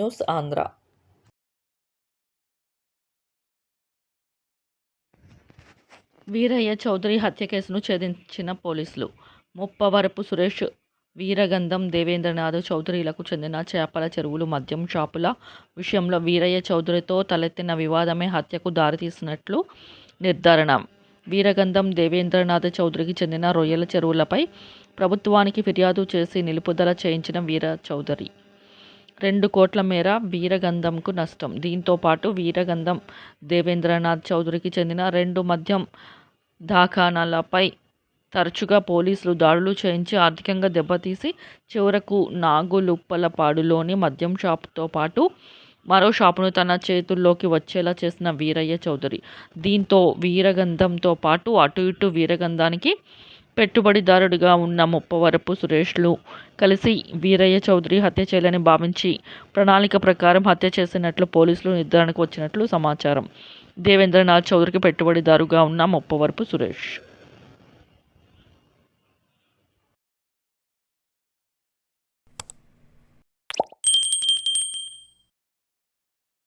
News Andhra Veeraiah Chowdary హత్య కేసును ఛేదించిన పోలీసులు. ముప్పవరపు సురేష్ వీరగంధం దేవేంద్రనాథ్ చౌదరిలకు చెందిన చేపల చెరువులు మద్యం షాపుల విషయంలో వీరయ్య చౌదరితో తలెత్తిన వివాదమే హత్యకు దారితీసినట్లు నిర్ధారణ. వీరగంధం దేవేంద్రనాథ్ చౌదరికి చెందిన రొయ్యల చెరువులపై ప్రభుత్వానికి ఫిర్యాదు చేసి నిలుపుదల చేయించిన వీర చౌదరి. రెండు కోట్ల మేర వీరగంధంకు నష్టం. దీంతో పాటు వీరగంధం దేవేంద్రనాథ్ చౌదరికి చెందిన రెండు మద్యం దాఖానాలపై తరచుగా పోలీసులు దాడులు చేయించి ఆర్థికంగా దెబ్బతీసి చివరకు నాగులుప్పలపాడులోని మద్యం షాపుతో పాటు మరో షాపును తన చేతుల్లోకి వచ్చేలా చేసిన వీరయ్య చౌదరి. దీంతో వీరగంధంతో పాటు అటు ఇటు వీరగంధానికి పెట్టుబడిదారుడిగా ఉన్న ముప్పవరపు సురేష్లు కలిసి వీరయ్య చౌదరి హత్య చేయాలని భావించి ప్రణాళిక ప్రకారం హత్య చేసినట్లు పోలీసులు నిర్ధారణకు వచ్చినట్లు సమాచారం. దేవేంద్రనాథ్ చౌదరికి పెట్టుబడిదారుగా ఉన్న ముప్పవరపు సురేష్.